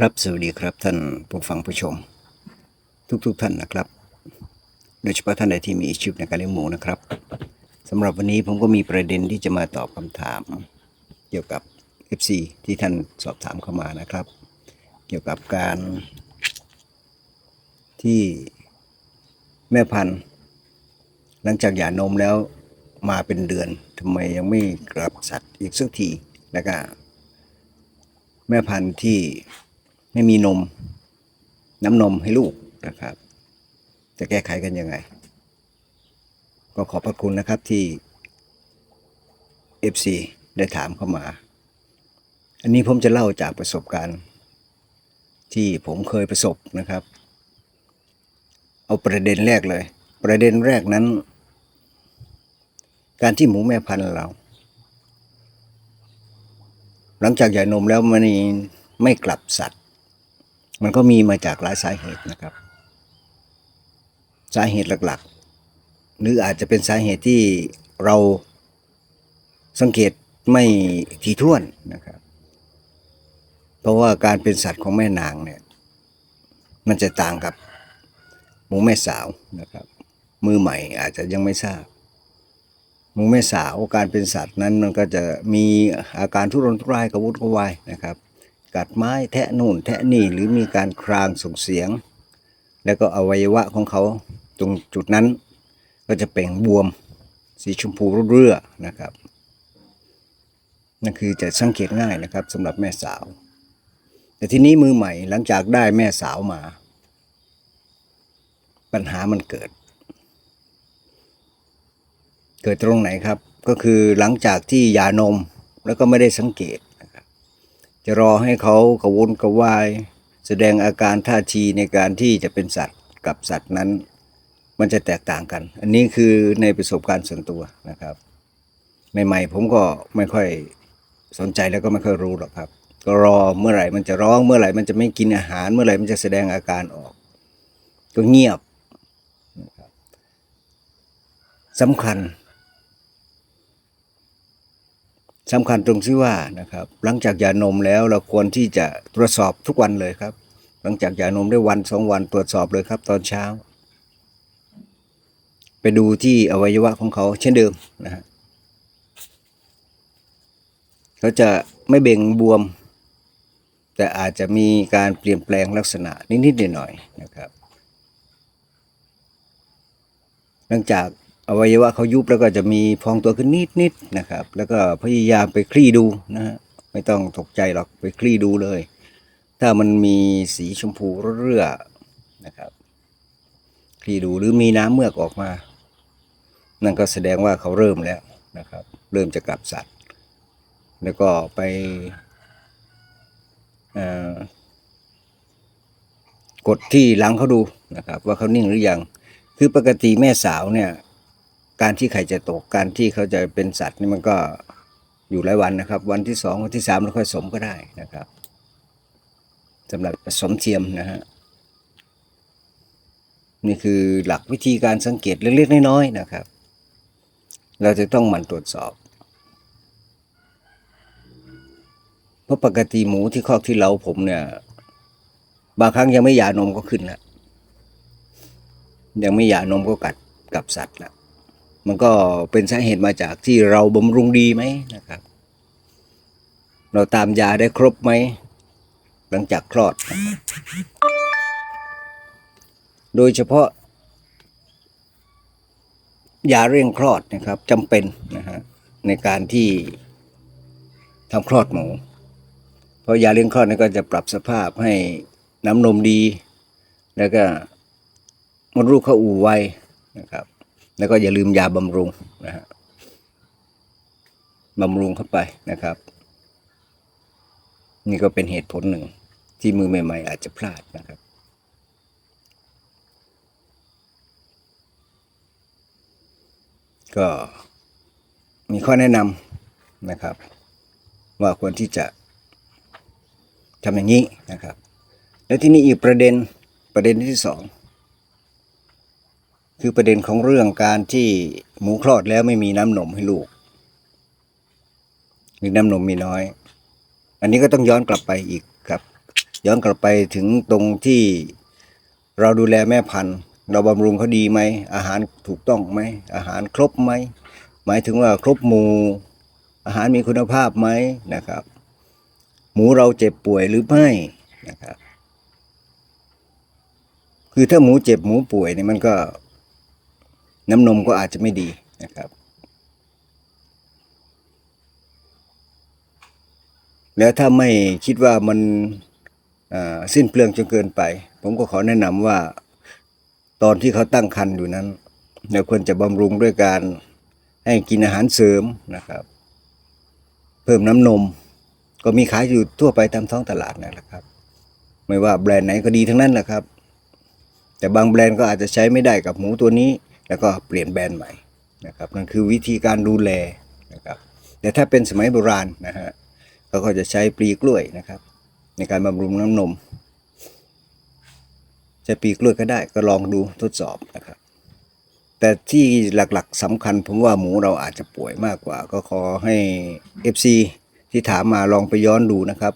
ครับสวัสดีครับท่านผู้ฟังผู้ชม ทุกๆทท่านนะครับ โดยเฉพาะท่านใดที่มีชีวิตในการเลี้ยงหมูนะครับสำหรับวันนี้ผมก็มีประเด็นที่จะมาตอบคำถาม เกี่ยวกับ FC ที่ท่านสอบถามเข้ามานะครับ เกี่ยวกับการที่แม่พันธุ์หลังจากหย่านมแล้วมาเป็นเดือนทำไมยังไม่กลับสัตว์อีกสักทีแล้วก็แม่พันธุ์ที่ ไม่มีนม น้ำนมให้ลูกนะครับ จะแก้ไขกันยังไง ก็ขอบพระคุณนะครับที่ FC ได้ถามเข้ามา อันนี้ผมจะเล่าจากประสบการณ์ ที่ผมเคยประสบนะครับ เอาประเด็นแรกเลย ประเด็นแรกนั้น การที่หมูแม่พันธุ์เรา หลังจากใหย่นมแล้วมันไม่กลับสัตว์ มันก็มีมาจากหลายสาเหตุนะครับ สาเหตุหลักๆ หรืออาจจะเป็นสาเหตุที่เราสังเกตไม่ถี่ถ้วนนะครับ เพราะว่าการเป็นสัตว์ของแม่นางเนี่ย มันจะต่างกับหมูแม่สาวนะครับ มือใหม่อาจจะยังไม่ทราบหมูแม่สาวการเป็นสัตว์นั้นมันก็จะมีอาการทุรนทุรายกระวุดกระวายนะครับ กัดไม้แทะนู่นแทะนี่หรือมีการครางส่งเสียง แล้วก็อวัยวะของเขาตรงจุดนั้นก็จะเป่งบวมสีชมพูเรื่อๆนะครับนั่นคือจะสังเกตง่ายนะครับสำหรับแม่สาว แต่ทีนี้มือใหม่หลังจากได้แม่สาวมา ปัญหามันเกิด เกิดตรงไหนครับ ก็คือหลังจากที่ยานมแล้วก็ไม่ได้สังเกต จะรอให้เขากระวนกระวาย แสดงอาการท่าทีในการที่จะเป็นสัตว์กับสัตว์นั้น มันจะแตกต่างกัน อันนี้คือในประสบการณ์ส่วนตัวนะครับ ใหม่ๆ ผมก็ไม่ค่อยสนใจแล้วก็ไม่ค่อยรู้หรอกครับ ก็รอเมื่อไหร่มันจะร้องเมื่อไหร่มันจะไม่กินอาหารเมื่อไหร่มันจะแสดงอาการออก ก็เงียบนะครับสำคัญ สำคัญตรงที่ว่านะครับหลังจากหย่านมแล้วเราควรที่จะตรวจสอบทุกวันเลยครับ หลังจากหย่านมได้วันสองวันตรวจสอบเลยครับ ตอนเช้า ไปดูที่อวัยวะของเขาเช่นเดิมนะฮะเขาจะไม่เบ่งบวม แต่อาจจะมีการเปลี่ยนแปลงลักษณะนิดๆหน่อยๆนะครับ หลังจาก อวัยวะเขายุบแล้วก็จะมีพองตัวขึ้นนิดๆนะครับ แล้วก็พยายามไปคลี่ดูนะฮะไม่ต้องตกใจหรอกไปคลี่ดูเลย ถ้ามันมีสีชมพูเรื่อๆนะครับคลี่ดูหรือมีน้ำเมือกออกมา นั่นก็แสดงว่าเขาเริ่มแล้วนะครับ เริ่มจะกลับสัตว์ แล้วก็ไปกดที่หลังเขาดูนะครับ ว่าเขานิ่งหรือยังคือปกติแม่สาวเนี่ย การที่ไข่จะตกการที่เขาจะเป็นสัตว์นี่มันก็อยู่หลายวันนะครับ วันที่สองวันที่สามแล้วค่อยสมก็ได้นะครับสำหรับสมเทียมนะฮะนี่คือหลักวิธีการสังเกตเล็กๆน้อยๆนะครับ เราจะต้องหมั่นตรวจสอบ เพราะปกติหมูที่คอกที่เราผมเนี่ย บางครั้งยังไม่หย่านมก็ขึ้นแล้วยังไม่หย่านมก็กัดกับสัตว์แล้ว มันก็เป็นสาเหตุมาจากที่เราบำรุงดีไหมนะครับ เราตามยาได้ครบไหม หลังจากคลอด โดยเฉพาะ ยาเร่งคลอดนะครับจำเป็นนะฮะในการที่ทำคลอดหมู เพราะยาเร่งคลอดนี่ก็จะปรับสภาพให้น้ำนมดี แล้วก็มดลูกเข้าอู่ไวนะครับ แล้วก็อย่าลืมยาบำรุงนะฮะบำรุงเข้าไปนะครับ นี่ก็เป็นเหตุผลหนึ่งที่มือใหม่ๆ อาจจะพลาดนะครับ ก็มีข้อแนะนำนะครับ ว่าควรที่จะทำอย่างนี้นะครับ แล้วที่นี่อีกประเด็นประเด็นที่สอง คือประเด็นของเรื่องการที่หมูคลอดแล้วไม่มีน้ำนมให้ลูกหรือน้ำนมมีน้อย อันนี้ก็ต้องย้อนกลับไปอีกครับ ย้อนกลับไปถึงตรงที่เราดูแลแม่พันธุ์เราบำรุงเขาดีไหม อาหารถูกต้องไหม อาหารครบไหม หมายถึงว่าครบหมู่อาหารมีคุณภาพไหมนะครับ หมูเราเจ็บป่วยหรือไม่นะครับ คือถ้าหมูเจ็บหมูป่วยเนี่ยมันก็ น้ำนมก็อาจจะไม่ดีนะครับ แล้วถ้าไม่คิดว่ามันสิ้นเปลืองจนเกินไป ผมก็ขอแนะนำว่าตอนที่เขาตั้งครรภ์อยู่นั้นเราควรจะบำรุงด้วยการให้กินอาหารเสริมนะครับ เพิ่มน้ำนม ก็มีขายอยู่ทั่วไปตามท้องตลาดนั่นแหละครับ ไม่ว่าแบรนด์ไหนก็ดีทั้งนั้นแหละครับ แต่บางแบรนด์ก็อาจจะใช้ไม่ได้กับหมูตัวนี้ แล้วก็เปลี่ยนแบรนด์ใหม่นะครับนั่นคือวิธีการดูแลนะครับแต่ถ้าเป็นสมัยโบราณนะฮะเขาก็จะใช้ปลีกล้วยนะครับ ในการบำรุงน้ำนมใช้ปลีกล้วยก็ได้ก็ลองดูทดสอบนะครับ แต่ที่หลักๆสำคัญผมว่าหมูเราอาจจะป่วยมากกว่า ก็ขอให้ FC ที่ถามมาลองไปย้อนดูนะครับ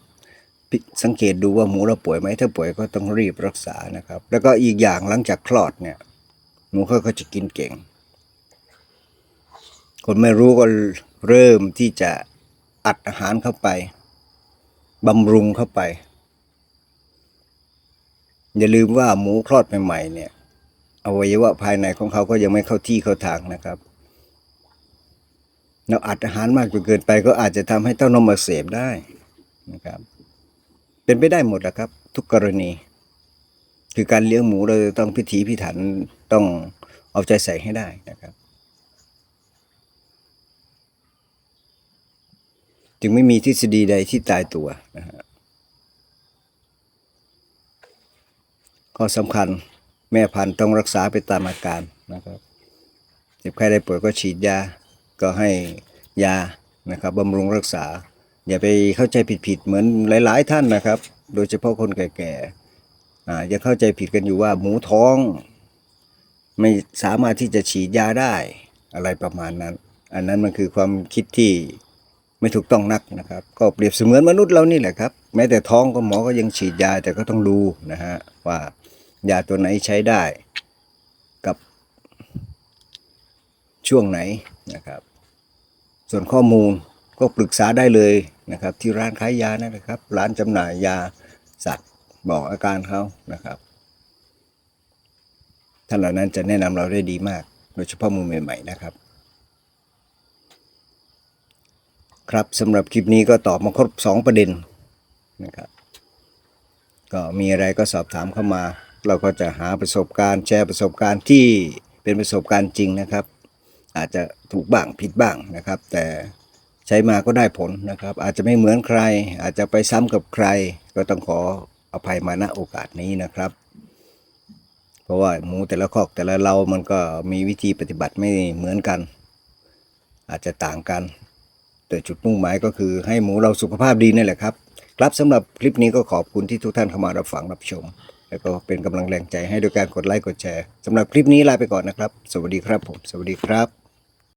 สังเกตดูว่าหมูเราป่วยไหมถ้าป่วยก็ต้องรีบรักษานะครับ แล้วก็อีกอย่างหลังจากคลอดเนี่ย หมูเขาก็จะกินเก่ง คนไม่รู้ก็เริ่มที่จะอัดอาหารเข้าไปบำรุงเข้าไป อย่าลืมว่าหมูคลอดใหม่ๆเนี่ยอวัยวะภายในของเขาก็ยังไม่เข้าที่เข้าทางนะครับเราอัดอาหารมากจนเกินไปก็อาจจะทำให้เต้านมอักเสบได้นะครับ เป็นไปได้หมดแหละครับ ทุกกรณี คือการเลี้ยงหมูเราต้องพิถีพิถันต้องเอาใจใส่ให้ได้นะครับ จึงไม่มีทฤษฎีใดที่ตายตัวนะฮะข้อสำคัญแม่พันธุ์ต้องรักษาไปตามอาการนะครับเจ็บไข้ได้ป่วยก็ฉีดยาก็ให้ยานะครับบำรุงรักษา อย่าไปเข้าใจผิดๆเหมือนหลาย ๆ ท่านนะครับ โดยเฉพาะคนแก่ๆ อาอย่าเข้าใจผิดกันอยู่ว่าหมูท้องไม่สามารถที่จะฉีดยาได้อะไรประมาณนั้น อันนั้นมันคือความคิดที่ไม่ถูกต้องนักนะครับ ก็เปรียบเสมือนมนุษย์เรานี่แหละครับ แม้แต่ท้องก็หมอก็ยังฉีดยาแต่ก็ต้องดูนะฮะว่ายาตัวไหนใช้ได้กับช่วงไหนนะครับ ส่วนข้อมูลก็ปรึกษาได้เลยนะครับ ที่ร้านขายยานะครับ ร้านจำหน่ายยาสัตว์ บอกอาการเขานะครับท่านเหล่านั้นจะแนะนำเราได้ดีมาก โดยเฉพาะมือใหม่ ๆ นะครับ ครับสำหรับคลิปนี้ก็ตอบมาครบ 2 ประเด็นนะครับก็มีอะไรก็สอบถามเข้ามา เราก็จะหาประสบการณ์แชร์ประสบการณ์ที่เป็นประสบการณ์จริงนะครับ อาจจะถูกบ้างผิดบ้างนะครับ แต่ใช้มาก็ได้ผลนะครับ อาจจะไม่เหมือนใคร อาจจะไปซ้ำกับใคร ก็ต้องขอ อภัยมาณโอกาสนี้นะครับ เพราะว่าหมูแต่ละคอกแต่ละเรามันก็มีวิธีปฏิบัติไม่เหมือนกัน อาจจะต่างกัน แต่จุดมุ่งหมายก็คือให้หมูเราสุขภาพดีนี่แหละครับ ครับสำหรับคลิปนี้ก็ขอบคุณที่ทุกท่านเข้ามารับฟังรับชม แล้วก็เป็นกำลังแรงใจให้โดยการกดไลค์กดแชร์สำหรับคลิปนี้ลาไปก่อนนะครับ สวัสดีครับผม สวัสดีครับ